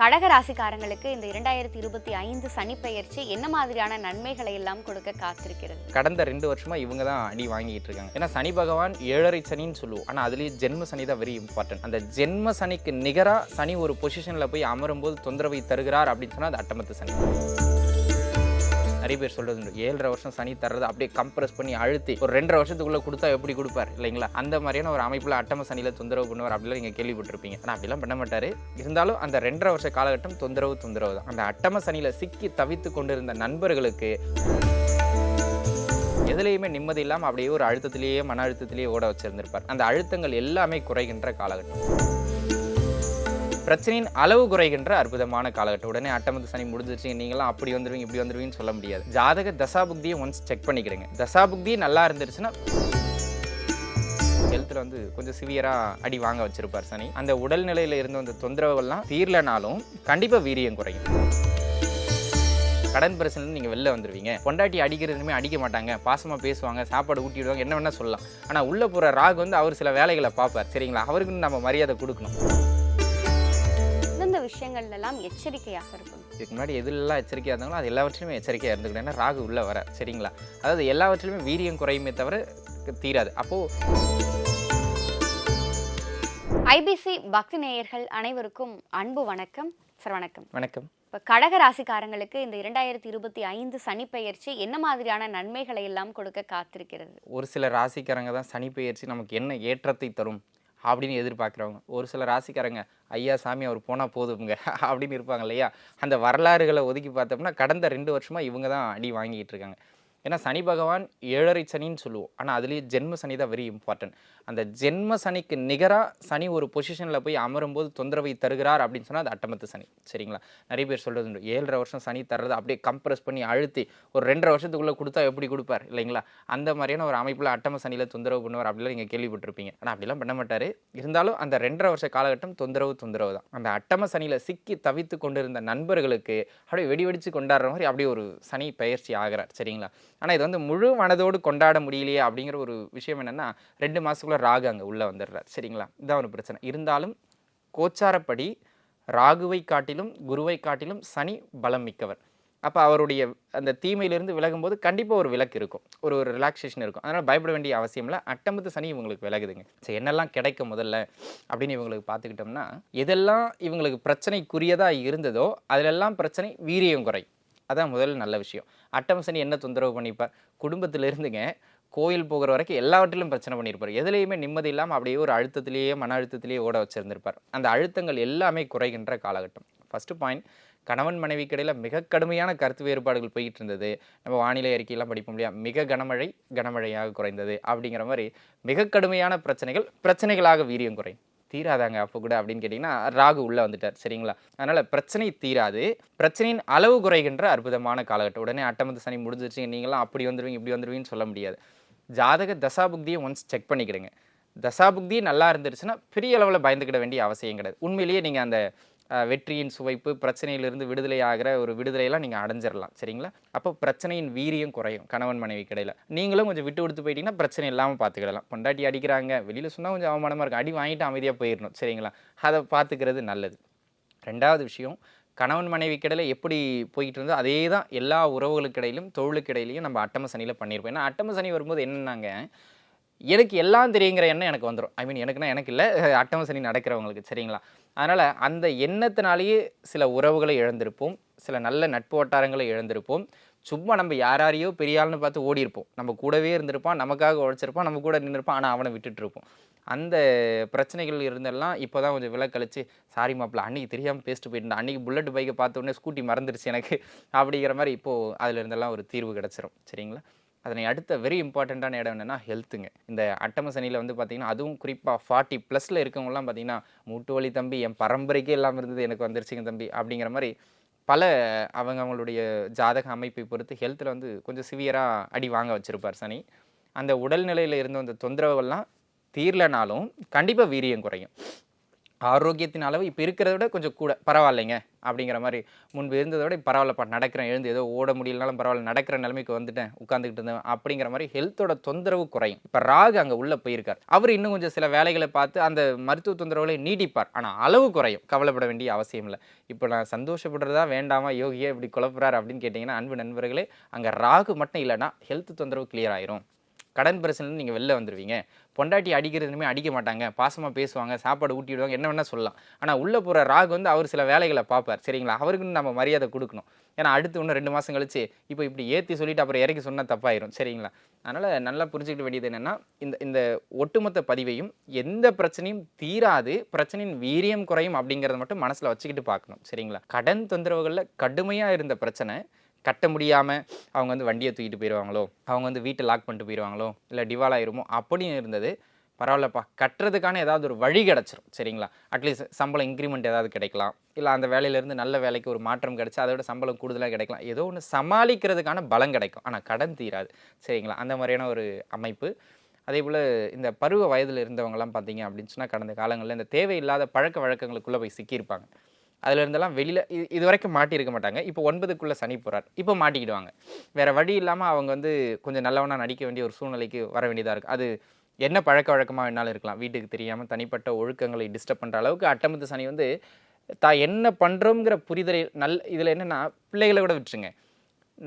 கடக ராசிக்காரங்களுக்கு இந்த இரண்டாயிரத்தி இருபத்தி ஐந்து சனிப்பெயர்ச்சி என்ன மாதிரியான நன்மைகளை எல்லாம் கொடுக்க காத்திருக்கிறது? கடந்த ரெண்டு வருஷமா இவங்க தான் அடி வாங்கிட்டு இருக்காங்க. ஏன்னா சனி பகவான் ஏழரை சனின்னு சொல்லுவோம். ஆனா அதுலேயே ஜென்ம சனி தான் வெரி இம்பார்ட்டன்ட் அந்த ஜென்ம சனிக்கு நிகரா சனி ஒரு பொசிஷன்ல போய் அமரும் போது தொந்தரவை தருகிறார் அப்படின்னு சொன்னா அது அட்டமத்து சனி. நிறைய பேர் சொல்றது உண்டு. ஏழரை வருஷம் சனி தர்றது அப்படியே கம்ப்ரஸ் பண்ணி அழுத்தி ஒரு ரெண்டரை வருஷத்துக்குள்ள கொடுத்தா எப்படி கொடுப்பார்? இல்லைங்களா? அந்த மாதிரியான ஒரு அமைப்புல அட்டம சனியில தொந்தரவு பண்ணுவார் அப்படிலாம் நீங்க கேள்விப்பட்டிருப்பீங்க. ஆனா அப்படிலாம் பண்ண மாட்டாரு. இருந்தாலும் அந்த ரெண்டரை வருஷ காலகட்டம் தொந்தரவு தொந்தரவு தான். அந்த அட்டம சனியில சிக்கி தவித்து கொண்டிருந்த நண்பர்களுக்கு எதுலேயுமே நிம்மதி இல்லாமல் அப்படியே ஒரு அழுத்தத்திலேயே மன அழுத்தத்திலேயே ஓட வச்சிருந்திருப்பார். அந்த அழுத்தங்கள் எல்லாமே குறைகின்ற காலகட்டம். பிரச்சனையின் அளவு குறைகின்ற அற்புதமான காலகட்டம். உடனே அட்டமத்து சனி முடிஞ்சிருச்சு நீங்களாம் அப்படி வந்துருவீங்க இப்படி வந்துருவீங்கன்னு சொல்ல முடியாது. ஜாதக தசாபுக்தியை ஒன்ஸ் செக் பண்ணிக்கிடுங்க. தசாபுக்தி நல்லா இருந்துருச்சுன்னா ஹெல்த்தில் வந்து கொஞ்சம் சிவியராக அடி வாங்க வச்சிருப்பார் சனி. அந்த உடல்நிலையில் இருந்த அந்த தொந்தரவுகள்லாம் தீரலனாலும் கண்டிப்பாக வீரியம் குறையும். கடன் பிரச்சனை நீங்கள் வெளில வந்துருவீங்க. பொண்டாட்டி அடிக்கிறதுமே அடிக்க மாட்டாங்க. பாசமாக பேசுவாங்க சாப்பாடு ஊட்டி விடுவாங்க என்ன வேணால் சொல்லலாம். ஆனால் உள்ளே போகிற ராக் வந்து அவர் சில வேலைகளை பார்ப்பார். சரிங்களா? அவருக்கு நம்ம மரியாதை கொடுக்கணும். எந்தெந்த விஷயங்கள்ல எல்லாம் எச்சரிக்கையாக இருக்கணும். இதுக்கு முன்னாடி எதுலெல்லாம் எச்சரிக்கையாக இருந்தாங்களோ அது எல்லாவற்றிலுமே எச்சரிக்கையாக இருந்துக்கணும் ஏன்னா ராகு உள்ளே வர சரிங்களா? அதாவது எல்லாவற்றிலுமே வீரியம் குறையுமே தவிர தீராது. அப்போது ஐபிசி பக்தி நேயர்கள் அனைவருக்கும் அன்பு வணக்கம் சார் வணக்கம். வணக்கம். இப்போ கடக ராசிக்காரங்களுக்கு இந்த இரண்டாயிரத்தி இருபத்தி ஐந்து சனி பெயர்ச்சி என்ன மாதிரியான நன்மைகளை எல்லாம் கொடுக்க காத்திருக்கிறது? ஒரு சில ராசிக்காரங்க தான் சனி பெயர்ச்சி நமக்கு என்ன ஏற்றத்தை தரும்? அப்படின்னு எதிர்பார்க்குறவங்க. ஒரு சில ராசிக்காரங்க ஐயா சாமி அவர் போனால் போதுங்க அப்படின்னு இருப்பாங்க இல்லையா? அந்த வரலாறுகளை ஒதுக்கி பார்த்தோம்னா கடந்த ரெண்டு வருஷமாக இவங்க தான் அடி வாங்கிட்டு இருக்காங்க. ஏன்னா சனி பகவான் ஏழரை சனின்னு சொல்லுவோம். ஆனால் அதுலேயே ஜென்ம சனி தான் வெரி இம்பார்ட்டன்ட் அந்த ஜென்ம சனிக்கு நிகராக சனி ஒரு பொசிஷனில் போய் அமரும்போது தொந்தரவை தருகிறார் அப்படின்னு சொன்னால் அது அட்டமத்து சனி. சரிங்களா? நிறைய பேர் சொல்கிறது உண்டு. ஏழரை வருஷம் சனி தர்றது அப்படியே கம்ப்ரஸ் பண்ணி அழுத்தி ஒரு ரெண்டரை வருஷத்துக்குள்ளே கொடுத்தா எப்படி கொடுப்பார்? இல்லைங்களா? அந்த மாதிரியான ஒரு அமைப்பில் அட்டம சனியில் தொந்தரவு பண்ணுவார் அப்படிலாம் நீங்கள் கேள்விப்பட்டிருப்பீங்க. ஆனால் அப்படிலாம் பண்ண மாட்டார். இருந்தாலும் அந்த ரெண்டரை வருஷ காலகட்டம் தொந்தரவு தொந்தரவு தான். அந்த அட்டம சனியில் சிக்கி தவித்து கொண்டிருந்த நண்பர்களுக்கு அப்படியே வெடி வெடித்து கொண்டாடுற மாதிரி அப்படியே ஒரு சனி பயிற்சி ஆகிறார். சரிங்களா? ஆனால் இது வந்து முழு மனதோடு கொண்டாட முடியலையே அப்படிங்கிற ஒரு விஷயம் என்னென்னா ரெண்டு மாதத்துக்குள்ளே ராகு அங்கே உள்ளே வந்துடுறார். சரிங்களா? இதுதான் ஒரு பிரச்சனை. இருந்தாலும் கோச்சாரப்படி ராகுவை காட்டிலும் குருவை காட்டிலும் சனி பலம் மிக்கவர். அப்போ அவருடைய அந்த தீமையிலிருந்து விலகும்போது கண்டிப்பாக ஒரு விலக்கு இருக்கும். ஒரு ஒரு ரிலாக்ஸேஷன் இருக்கும். அதனால் பயப்பட வேண்டிய அவசியம் இல்லை. அட்டம்பத்து சனி இவங்களுக்கு விலகுதுங்க. சரி என்னெல்லாம் கிடைக்கும் முதல்ல அப்படின்னு இவங்களுக்கு பார்த்துக்கிட்டோம்னா எதெல்லாம் இவங்களுக்கு பிரச்சனைக்குரியதாக இருந்ததோ அதிலெல்லாம் பிரச்சனை வீரியம் குறை. அதான் முதல் நல்ல விஷயம். அட்டம சனி என்ன தொந்தரவு பண்ணிப்பார்? குடும்பத்திலிருந்துங்க கோயில் போகிற வரைக்கும் எல்லாவற்றிலும் பிரச்சனை பண்ணியிருப்பார். எதுலேயுமே நிம்மதி இல்லாமல் அப்படியே ஒரு அழுத்தத்திலேயே மன அழுத்தத்திலேயே ஓட வச்சிருந்திருப்பார். அந்த அழுத்தங்கள் எல்லாமே குறைகின்ற காலகட்டம். ஃபஸ்ட்டு பாயிண்ட் கணவன் மனைவி கடையில் மிக கடுமையான கருத்து வேறுபாடுகள் போய்கிட்டு இருந்தது. நம்ம வானிலை அறிக்கையெல்லாம் படிப்போம் இல்லையா? மிக கனமழை கனமழையாக குறைந்தது அப்படிங்கிற மாதிரி மிக கடுமையான பிரச்சனைகள் பிரச்சனைகளாக வீரியம் குறையும். தீராதாங்க அப்போ கூட அப்படின்னு கேட்டிங்கன்னா ராகு உள்ளே வந்துட்டார் சரிங்களா? அதனால் பிரச்சனை தீராது. பிரச்சனையின் அளவு குறைகின்ற அற்புதமான காலகட்டம். உடனே அட்டமத்து சனி முடிஞ்சிருச்சு நீங்களாம் அப்படி வந்துருவீங்க இப்படி வந்துடுவீங்கன்னு சொல்ல முடியாது. ஜாதக தசாபுக்தியை ஒன்ஸ் செக் பண்ணிக்கிடுங்க. தசாபுக்தி நல்லா இருந்துருச்சுன்னா பெரிய அளவில் பயந்துக்கிட வேண்டிய அவசியம் கிடையாது. உண்மையிலேயே நீங்கள் அந்த வெற்றியின் சுவைப்பு பிரச்சனையிலிருந்து விடுதலை ஆகிற ஒரு விடுதலையெல்லாம் நீங்கள் அடைஞ்சிடலாம் சரிங்களா? அப்போ பிரச்சனையின் வீரியம் குறையும் கணவன் மனைவி கடையில் நீங்களும் கொஞ்சம் விட்டு கொடுத்து போயிட்டீங்கன்னா பிரச்சனை இல்லாமல் பார்த்துக்கிடலாம் பொண்டாட்டி அடிக்கிறாங்க வெளியில் சொன்னால் கொஞ்சம் அவமானமாக இருக்கும். அடி வாங்கிட்டு அமைதியாக போயிடணும் சரிங்களா? அதை பார்த்துக்கிறது நல்லது. ரெண்டாவது விஷயம் கணவன் மனைவி கடையில் எப்படி போயிட்டு இருந்தோ அதே தான் எல்லா உறவுகளுக்கு இடையிலும் தொழிலுக்கு இடையிலையும் நம்ம அட்டம சனியில் பண்ணியிருப்போம் ஏன்னா அட்டம சனி வரும்போது என்னன்னாங்க எனக்கு எல்லாம் தெரியுங்கிற எண்ணம் எனக்கு வந்துடும் ஐ மீன் எனக்குன்னா எனக்கு இல்லை. அட்டம சனி நடக்கிறவங்களுக்கு சரிங்களா? அதனால் அந்த எண்ணத்தினாலேயே சில உறவுகளை இழந்திருப்போம். சில நல்ல நட்பு வட்டாரங்களை இழந்திருப்போம். சும்மா நம்ம யாராரையோ பெரியாள்னு பார்த்து ஓடி இருப்போம் நம்ம கூடவே இருந்திருப்பான் நமக்காக உழைச்சிருப்பான் நம்ம கூட நின்றுருப்பான் ஆனால் அவனை விட்டுட்டு இருப்போம் அந்த பிரச்சனைகள் இருந்தெல்லாம் இப்போ தான் கொஞ்சம் விலக்கழிச்சு சாரி மாப்பிள்ள அன்னைக்கு தெரியாமல் பேசிட்டு போயிட்டு அன்றைக்கி புல்லட் பைக்கை பார்த்த உடனே ஸ்கூட்டி மறந்துருச்சு எனக்கு. அப்படிங்கிற மாதிரி இப்போது அதில் இருந்தெல்லாம் ஒரு தீர்வு கிடச்சிரும். சரிங்களா? அதனை அடுத்த வெரி இம்பார்ட்டண்ட்டான இடம் என்னென்னா ஹெல்த்துங்க இந்த அட்டம சனியில் வந்து பார்த்திங்கன்னா அதுவும் குறிப்பாக ஃபார்ட்டி ப்ளஸில் இருக்கவங்களாம் பார்த்திங்கன்னா மூட்டு வலி தம்பி என் பரம்பரைக்கே இல்லாமல் இருந்தது எனக்கு வந்துருச்சுங்க தம்பி அப்படிங்கிற மாதிரி பல அவங்க அவங்களுடைய ஜாதக அமைப்பை பொறுத்து ஹெல்த்தில் வந்து கொஞ்சம் சிவியராக அடி வாங்க வச்சுருப்பார் சனி. அந்த உடல்நிலையில் இருந்த அந்த தொந்தரவுகள்லாம் தீரலனாலும் கண்டிப்பாக வீரியம் குறையும். ஆரோக்கியத்தின் அளவு இப்போ இருக்கிறத விட கொஞ்சம் கூட பரவாயில்லைங்க அப்படிங்கிற மாதிரி முன்பு இருந்ததை விட பரவாயில்லப்பா நடக்கிறேன் எழுந்து ஏதோ ஓட முடியலனாலும் பரவாயில்ல நடக்கிற நிலைமைக்கு வந்துட்டேன் உட்காந்துக்கிட்டு இருந்தேன் அப்படிங்கிற மாதிரி ஹெல்த்தோட தொந்தரவு குறையும். இப்போ ராகு அங்கே உள்ளே போயிருக்கார். அவர் இன்னும் கொஞ்சம் சில வேலைகளை பார்த்து அந்த மருத்துவ தொந்தரவுகளை நீடிப்பார் ஆனால் அளவு குறையும். கவலைப்பட வேண்டிய அவசியம் இல்லை. இப்போ நான் சந்தோஷப்படுறதா வேண்டாமா யோகியா இப்படி குழப்புறாரு அப்படின்னு கேட்டிங்கன்னா அன்பு நண்பர்களே அங்கே ராகு மட்டும் இல்லைன்னா ஹெல்த் தொந்தரவு கிளியர் ஆயிரும். கடன் பிரச்சனை நீங்கள் வெளில வந்துடுவீங்க பொண்டாட்டி அடிக்கிறதுமே அடிக்க மாட்டாங்க. பாசமாக பேசுவாங்க சாப்பாடு ஊட்டி விடுவாங்க என்ன வேணால் சொல்லலாம். ஆனால் உள்ளே போகிற ராகு வந்து அவர் சில வேலைகளை பார்ப்பார் சரிங்களா? அவருக்குன்னு நம்ம மரியாதை கொடுக்கணும். ஏன்னா அடுத்து ஒன்று ரெண்டு மாதம் கழிச்சு இப்போ இப்படி ஏற்றி சொல்லிட்டு அப்புறம் இறக்கி சொன்னால் தப்பாயிரும் சரிங்களா? அதனால் நல்லா புரிஞ்சுக்கிட்டு வேண்டியது என்னென்னா இந்த இந்த ஒட்டுமொத்த பதிவையும் எந்த பிரச்சனையும் தீராது பிரச்சனையின் வீரியம் குறையும் அப்படிங்கிறத மட்டும் மனசில் வச்சுக்கிட்டு பார்க்கணும் சரிங்களா? கடன் தொந்தரவுகளில் கடுமையாக இருந்த பிரச்சனை கட்ட முடியாமல் அவங்க வந்து வண்டியை தூக்கிட்டு போயிடுவாங்களோ அவங்க வந்து வீட்டை லாக் பண்ணிட்டு போயிடுவாங்களோ இல்லை டிவால் ஆயிருமோ? அப்படின்னு இருந்தது. பரவாயில்லப்பா. கட்டுறதுக்கான ஏதாவது ஒரு வழி கிடச்சிரும் சரிங்களா? அட்லீஸ்ட் சம்பளம் இன்க்ரிமெண்ட் ஏதாவது கிடைக்கலாம். இல்லை அந்த வேலையிலேருந்து நல்ல வேலைக்கு ஒரு மாற்றம் கிடைச்சு அதோட சம்பளம் கூடுதலாக கிடைக்கலாம். ஏதோ ஒன்று சமாளிக்கிறதுக்கான பலம் கிடைக்கும். ஆனால் கடன் தீராது சரிங்களா? அந்த மாதிரியான ஒரு அமைப்பு. அதே போல் இந்த பருவ வயதில் இருந்தவங்கலாம் பார்த்தீங்க அப்படின்னு சொன்னால் கடந்த காலங்களில் இந்த தேவையில்லாத பழக்க வழக்கங்களுக்குள்ளே போய் சிக்கியிருப்பாங்க. அதில் இருந்தெல்லாம் வெளியில் இது இது வரைக்கும் மாட்டியிருக்க மாட்டாங்க. இப்போ ஒன்பதுக்குள்ளே சனி போகிறார் இப்போ மாட்டிக்கிடுவாங்க. வேறு வழி இல்லாமல் அவங்க வந்து கொஞ்சம் நல்லவனாக நடிக்க வேண்டிய ஒரு சூழ்நிலைக்கு வர வேண்டியதாக இருக்குது அது என்ன பழக்க வழக்கமாக வேணாலும் இருக்கலாம். வீட்டுக்கு தெரியாமல் தனிப்பட்ட ஒழுக்கங்களை டிஸ்டர்ப் பண்ணுற அளவுக்கு அட்டமத்து சனி வந்து தான் என்ன பண்ணுறோங்கிற புரிதலை நல் இதில் என்னென்னா பிள்ளைகளை கூட விட்டுருங்க.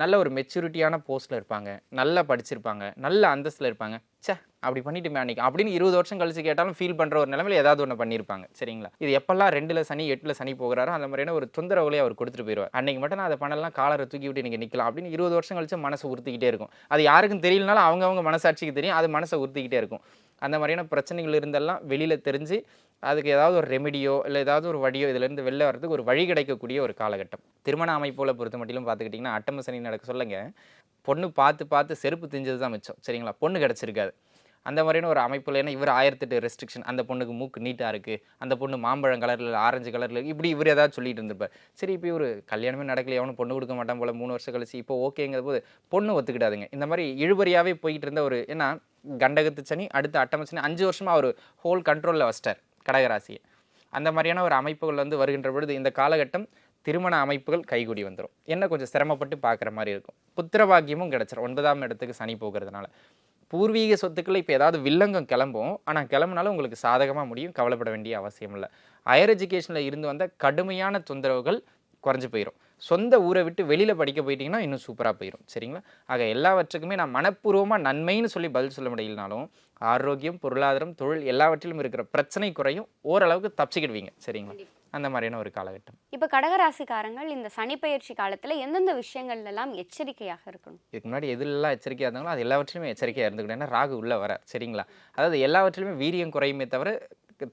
நல்ல ஒரு மெச்சூரிட்டியான போஸ்ட்டில் இருப்பாங்க. நல்லா படிச்சிருப்பாங்க. நல்ல அந்தஸ்தில் இருப்பாங்க. சே அப்படி பண்ணிட்டுமே அன்னைக்கு. அப்படின்னு இருபது வருஷம் கழிச்சு கேட்டாலும் ஃபீல் பண்ணுற ஒரு நிலைமையில ஏதாவது ஒன்று பண்ணியிருப்பாங்க. சரிங்களா? இது எப்பெல்லாம் ரெண்டுல சனி எட்டுல சனி போகிறாரோ அந்த மாதிரியான ஒரு தொந்தரவுலையே அவர் கொடுத்துட்டு போயிடுவார். அன்னைக்கு மட்டும் நான் அதை பண்ணலாம் காலரை தூக்கி விட்டு நீங்கள் நிற்கலாம் அப்படின்னு இருபது வருஷம் கழிச்சு மனசு உறுத்திக்கிட்டே இருக்கும். அது யாருக்கும் தெரியலனாலும் அவங்கவங்க மனசாட்சிக்கு தெரியும். அது மனசை உறுத்திக்கிட்டே இருக்கும். அந்த மாதிரியான பிரச்சனைகள் இருந்தெல்லாம் வெளியில் தெரிஞ்சு அதுக்கு ஏதாவது ஒரு ரெமெடியோ இல்லை ஏதாவது ஒரு வழியோ இதுலேருந்து வெளில வரதுக்கு ஒரு வழி கிடைக்கக்கூடிய ஒரு காலகட்டம். திருமண அமைப்போல பொறுத்த மட்டிலும் பார்த்துக்கிட்டிங்கன்னா அட்டம சனி நடக்க சொல்லுங்க. பொண்ணு பார்த்து பார்த்து செருப்பு திஞ்சது தான் மிச்சம். சரிங்களா? பொண்ணு கிடச்சிருக்காது. அந்த மாதிரியான ஒரு அமைப்பில் ஏன்னா இவர் ஆயிரத்தெட்டு ரெஸ்ட்ரிக்ஷன் அந்த பொண்ணுக்கு மூக்கு நீட்டாக இருக்குது அந்த பொண்ணு மாம்பழம் கலரில் ஆரஞ்சு கலரில் இப்படி இவர் ஏதாவது சொல்லிட்டு இருந்திருப்பார். சரி இப்போ ஒரு கல்யாணமே நடக்கல எவனும் பொண்ணு கொடுக்க மாட்டான் போல மூணு வருஷம் கழிச்சு இப்போ ஓகேங்கிற போது பொண்ணு ஒத்துக்கிடாதுங்க. இந்த மாதிரி இழுபறியாகவே போயிட்டு இருந்த ஒரு ஏன்னா கண்டகத்து சனி அடுத்த அட்டம சனி அஞ்சு வருஷமாக அவர் ஹோல் கண்ட்ரோலில் வச்சிட்டார் கடகராசியை. அந்த மாதிரியான ஒரு அமைப்புகள் வந்து வருகின்ற பொழுது இந்த காலகட்டம் திருமண அமைப்புகள் கைகூடி வந்துடும் என்ன கொஞ்சம் சிரமப்பட்டு பார்க்குற மாதிரி இருக்கும். புத்திர பாக்கியமும் கிடச்சிரும். ஒன்பதாம் இடத்துக்கு சனி போகிறதுனால. பூர்வீக சொத்துக்களில் இப்போ ஏதாவது வில்லங்கம் கிளம்பும். ஆனால் கிளம்புனாலும் உங்களுக்கு சாதகமாக முடியும். கவலைப்பட வேண்டிய அவசியம் இல்லை. ஹையர் எஜுகேஷனில் இருந்து வந்த கடுமையான தொந்தரவுகள் குறைஞ்சி போயிடும் சொந்த ஊரை விட்டு வெளியில் படிக்க போயிட்டீங்கன்னா இன்னும் சூப்பராக போயிடும் சரிங்களா? ஆக எல்லாவற்றுக்குமே நான் மனப்பூர்வமாக நன்மைன்னு சொல்லி பதில் சொல்ல முடியலனாலும் ஆரோக்கியம் பொருளாதாரம் தொழில் எல்லாவற்றிலும் இருக்கிற பிரச்சனை குறையும். ஓரளவுக்கு தப்பிச்சுக்கிடுவீங்க. சரிங்களா? அந்த மாதிரியான ஒரு காலகட்டம். இப்போ கடகராசிக்காரங்கள் இந்த சனி பெயர்ச்சி காலத்துல எந்தெந்த விஷயங்கள்ல எல்லாம் எச்சரிக்கையாக இருக்கணும்? இதுக்கு முன்னாடி எதுலெல்லாம் எச்சரிக்கையாக இருந்தாங்களோ அது எல்லாவற்றிலுமே எச்சரிக்கையாக இருந்துக்கணும் ஏன்னா ராகு உள்ளே வர சரிங்களா? அதாவது எல்லாவற்றிலுமே வீரியம் குறையுமே தவிர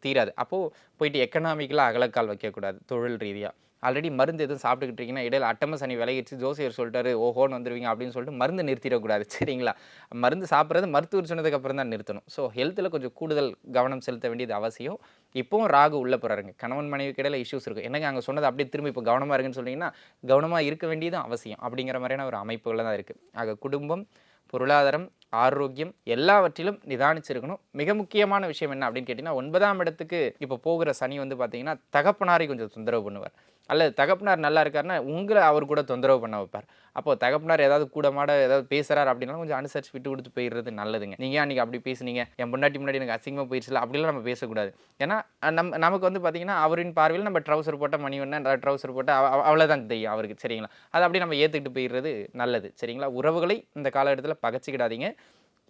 தீராது. அப்போது போயிட்டு எக்கனாமிக்கலாக அகலக்கால் வைக்கக்கூடாது தொழில் ரீதியாக ஆல்ரெடி மருந்து எதுவும் சாப்பிட்டுக்கிட்டு இருக்கீங்கன்னா இடையில அட்டம சனி விலகிடுச்சு ஜோசியர் சொல்லிட்டாரு ஓஹோன்னு வந்துருவீங்க அப்படின்னு சொல்லிட்டு மருந்து நிறுத்திடக்கூடாது சரிங்களா? மருந்து சாப்பிட்றது மருத்துவர் சொன்னதுக்கப்புறம் தான் நிறுத்தணும். ஸோ ஹெல்த்தில் கொஞ்சம் கூடுதல் கவனம் செலுத்த வேண்டியது அவசியம். இப்போவும் ராகு உள்ளே போகிறாருங்க கணவன் மனைவிக்கு இடையில இஷ்யூஸ் இருக்கும் என்னங்க அங்கே சொன்னது? அப்படியே திரும்ப இப்போ கவனமாக இருக்குன்னு சொன்னீங்கன்னா கவனமாக இருக்க வேண்டியதும் அவசியம். அப்படிங்கிற மாதிரியான ஒரு அமைப்புகள் தான் இருக்குது ஆக குடும்பம் பொருளாதாரம் ஆரோக்கியம் எல்லாவற்றிலும் நிதானிச்சிருக்கணும். மிக முக்கியமான விஷயம் என்ன அப்படின்னு கேட்டிங்கன்னா ஒன்பதாம் இடத்துக்கு இப்போ போகிற சனி வந்து பார்த்தீங்கன்னா தகப்பனாரை கொஞ்சம் தொந்தரவு பண்ணுவார். அல்லது தகப்பனார் நல்லா இருக்காருன்னா உங்களை அவர் கூட தொந்தரவு பண்ண வைப்பார். அப்போ தகப்பனார் ஏதாவது கூட மாட ஏதாவது பேசுகிறார் அப்படின்னா கொஞ்சம் அனுசரிச்சு விட்டு கொடுத்து போயிடுறது நல்லதுங்க. நீங்கள் அன்றைக்கி அப்படி பேசுனீங்க? என் பொண்டாட்டி முன்னாடி எனக்கு அசிங்கமாக போயிடுச்சுல அப்படிலாம் நம்ம பேசக்கூடாது. ஏன்னா நம்ம நமக்கு வந்து பார்த்திங்கன்னா அவரின் பார்வையில் நம்ம ட்ரௌசர் போட்ட மணி ஒன்று ட்ரௌசர் போட்ட அவ்வளோதான் தெரியும் அவருக்கு சரிங்களா? அதை அப்படியே நம்ம ஏற்றுக்கிட்டு போயிடுறது நல்லது சரிங்களா? உறவுகளை இந்த காலகட்டத்தில் பகச்சிக்கிடாதீங்க.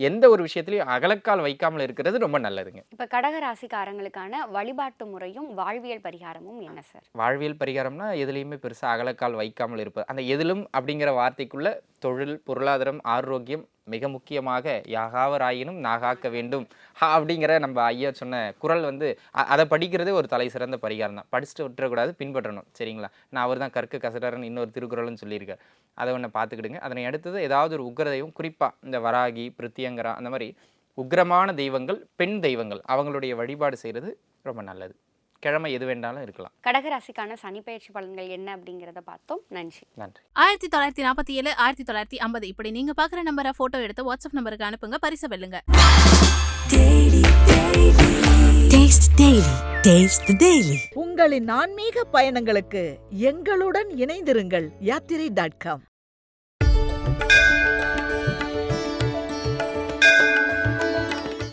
எந்த ஒரு விஷயத்துலையும் அகலக்கால் வைக்காமல் இருக்கிறது ரொம்ப நல்லதுங்க. இப்போ கடகராசிக்காரங்களுக்கான வழிபாட்டு முறையும் வாழ்வியல் பரிகாரமும் என்ன சார் வாழ்வியல் பரிகாரம்னா எதுலேயுமே பெருசாக அகலக்கால் வைக்காமல் இருப்பது அந்த எதிலும் அப்படிங்கிற வார்த்தைக்குள்ள தொழில் பொருளாதாரம் ஆரோக்கியம் மிக முக்கியமாக யாகாவராயினும் நாகாக்க வேண்டும். அப்படிங்கிற நம்ம ஐயா சொன்ன குரல் வந்து அதை படிக்கிறது ஒரு தலை சிறந்த பரிகாரம் தான். படிச்சுட்டு விட்டுறக்கூடாது பின்பற்றணும். சரிங்களா? நான் அவர் தான் கற்க கசடரன் இன்னொரு திருக்குறள்னு சொல்லியிருக்கார். அதை ஒன்று பார்த்துக்கிடுங்க. அதனை அடுத்தது ஏதாவது ஒரு உக்ரதெய்வம் குறிப்பாக இந்த வராகி பிருத்தியங்கரா அந்த மாதிரி உக்ரமான தெய்வங்கள் பெண் தெய்வங்கள் அவங்களுடைய வழிபாடு செய்கிறது ரொம்ப நல்லது. கிழமை எது வேண்டாலும் இருக்கலாம். கடகராசிக்கான சனி பயிற்சி பலன்கள் என்ன அப்படிங்கிறத பார்த்தோம். நன்றி. நன்றி. ஆயிரத்தி தொள்ளாயிரத்தி நாற்பத்தி ஏழு ஆயிரத்தி தொள்ளாயிரத்தி ஐம்பது. இப்படி நீங்க பாக்குற நம்பரை போட்டோ எடுத்து வாட்ஸ்அப் நம்பருக்கு அனுப்புங்க. பரிசு வெல்லுங்க. உங்களின் ஆன்மீக பயணங்களுக்கு எங்களுடன் இணைந்திருங்கள். யாத்திரை டாட் காம்